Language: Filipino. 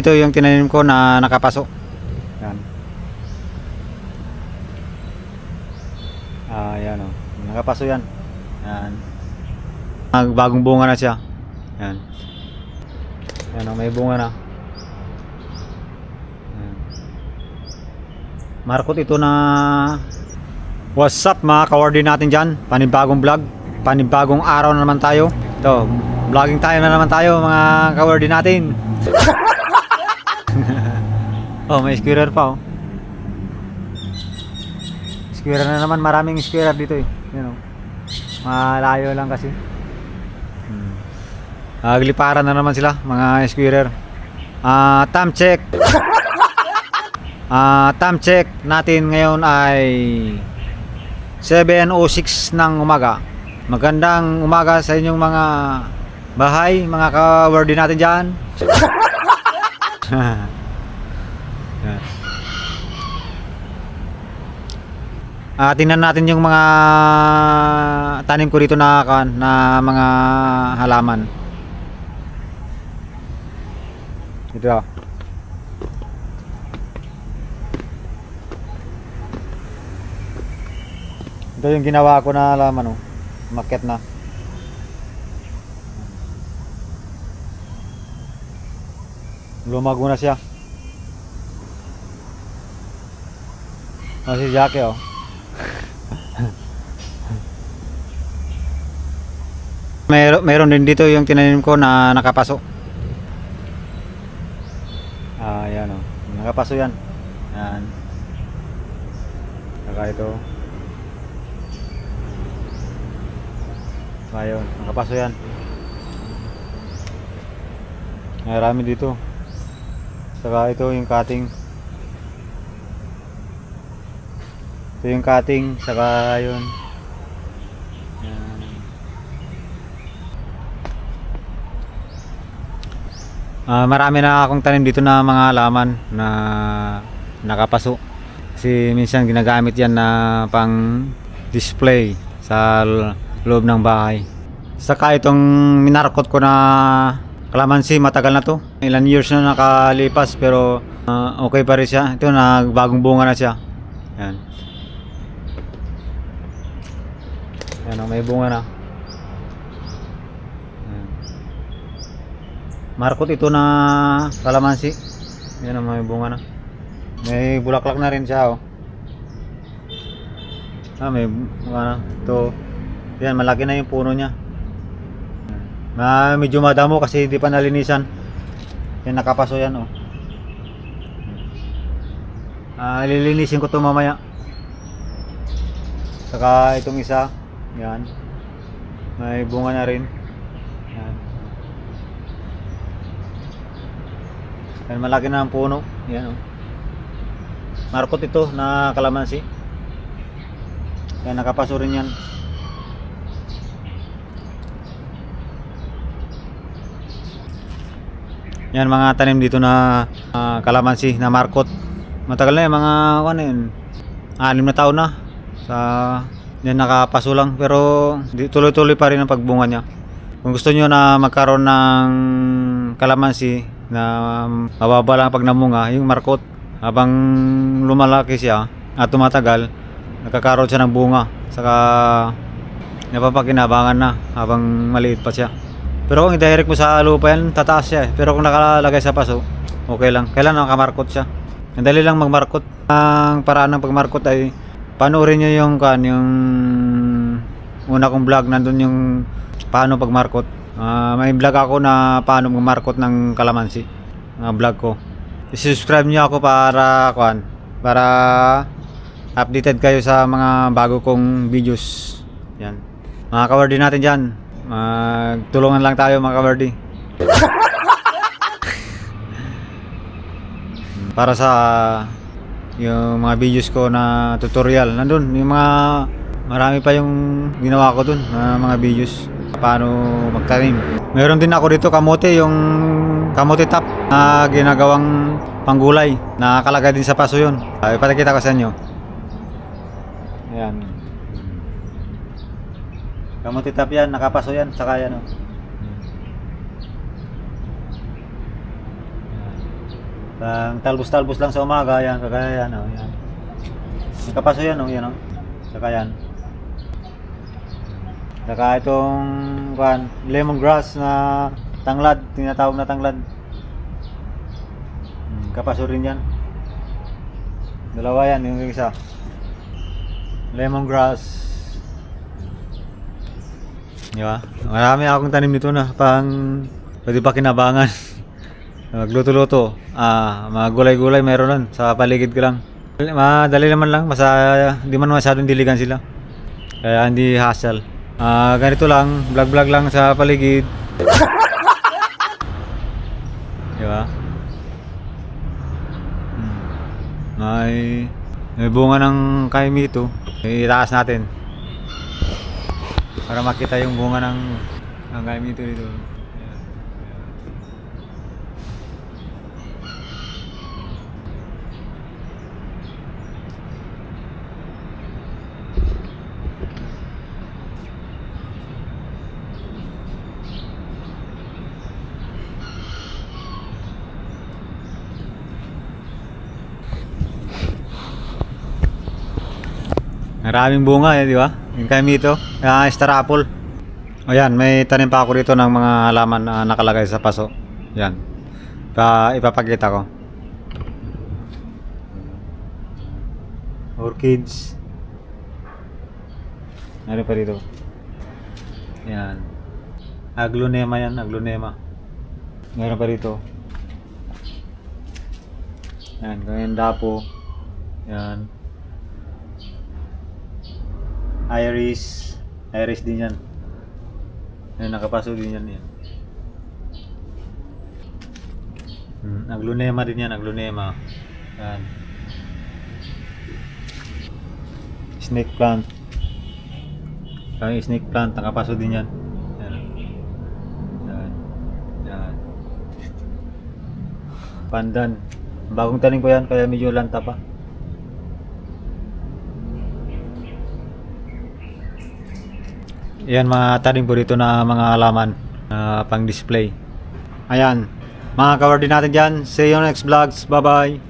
Ito yung tinanim ko na nakapaso. Yan. Ah, yan oh. Nakapaso yan. Yan. Nagbagong bunga na siya. Yan. Yan oh, may bunga na. Markot ito na What's up mga kawardi natin dyan? Panibagong vlog. Panibagong araw na naman tayo. Ito, vlogging tayo na naman tayo mga kawardi natin. oh, may squirrel pa oh. Squirrel na naman, maraming squirrel dito eh. Yan oh. Malayo lang kasi. Hmm. Nagliparan na naman sila, mga squirrel. Ah, time check. Ah, time check natin ngayon ay 7.06 ng umaga. Magandang umaga sa inyong mga bahay, mga ka-wordy natin dyan. Yan. Ah, tingnan natin yung mga tanim ko dito na na mga halaman. Ito. Ito yung ginawa ko na halaman oh. Market na. Lumago na siya. Oh, si Jackie oh. Mer meron din dito yung tinanim ko na nakapaso. Ah, yan oh. Nakapaso yan. Yan. Saka ito. Ayun, nakapaso yan. Marami dito. Saka ito yung cutting. Ito yung cutting, saka yun. Ah, marami na akong tanim dito na mga halaman na nakapaso. Kasi minsan ginagamit yan na pang display sa loob ng bahay. Saka itong minarkot ko na kalamansi, matagal na to. Ilan years na nakalipas pero ah, okay pa rin siya. Ito nagbagong bunga na siya. Yan. Yan, oh, may bunga na. Markot ito na kalamansi. Yan, oh, may bunga na. May bulaklak na rin siya, oh. Ah, may ano, ito. Yan, malaki na yung puno niya. Na medyo madamo kasi hindi pa nalinisan. Yan nakapaso yan oh. Ah, lilinisin ko to mamaya. Saka itong isa, yan. May bunga na rin. Yan. Yan malaki na ang puno. Yan oh. Markot ito na kalamansi. Yan nakapaso rin yan. Yan mga tanim dito na ah, kalamansi na markot. Matagal na yan, mga ano yun, anim na taon na sa yan nakapaso lang pero tuloy-tuloy pa rin ang pagbunga niya. Kung gusto niyo na magkaroon ng kalamansi na mababa lang pag namunga, yung markot habang lumalaki siya at tumatagal, nagkakaroon siya ng bunga. Saka napapakinabangan na habang maliit pa siya. Pero kung i-direct mo sa lupa yan, tataas siya eh. Pero kung nakalagay sa paso, okay lang. Kailan nakamarkot siya. Ang dali lang magmarkot. Ang paraan ng pagmarkot ay panoorin nyo yung kan, yung una kong vlog, nandun yung paano pagmarkot. Ah, may vlog ako na paano magmarkot ng kalamansi. Mga vlog ko. I-subscribe nyo ako para kuan, para updated kayo sa mga bago kong videos. Yan. Mga kawardi natin dyan. Magtulungan lang tayo mga kawardi. para sa yung mga videos ko na tutorial nandun. Yung mga marami pa yung ginawa ko dun na mga videos. Paano magtanim. Meron din ako dito kamote yung kamote top na ginagawang panggulay nakakalagay din sa paso yun. Uh, ipatakita ko sa inyo. Ayan. Kamote top yan nakapaso yan saka yan oh. Pang talbos-talbos lang sa umaga, yan, kagaya yan, oh, yan. May kapaso yan, oh, yan, oh. Saka yan. Saka itong, kuan, lemongrass na tanglad, tinatawag na tanglad. Hmm, kapaso rin yan. Dalawa yan, yung isa. Lemongrass. Di ba? Marami akong tanim nito na pang pwede pa kinabangan. Magluto-luto. Ah, mga gulay-gulay meron lang sa paligid ko lang. Madali naman lang, masa hindi man masyadong diligan sila. Kaya hindi hassle. Ah, ganito lang, vlog-vlog lang sa paligid. Di ba? Hmm. May may bunga ng kaimito. Itaas natin. Para makita yung bunga ng ng kaimito dito. Maraming bunga eh, di ba? Yung kaimito, uh, star apple. O yan, may tanim pa ako rito ng mga halaman na nakalagay sa paso. Yan. Pa, ipapakita ko. Orchids. Ano pa rito? Yan. Aglonema yan, aglonema. Meron pa rito. Yan, ganyan dapo. Yan. Iris. Iris din yan. Yan, nakapasok din yan yan. Hmm, aglonema din yan, aglonema. Yan. Snake plant. Yung snake plant, nakapasok din yan. Yan. Yan. Yan. Pandan. Bagong tanim ko yan, kaya medyo lanta pa. Yan mga tanim ko dito na mga halaman na pang display. Ayan. Mga kawardi natin dyan. See you next vlogs. Bye bye.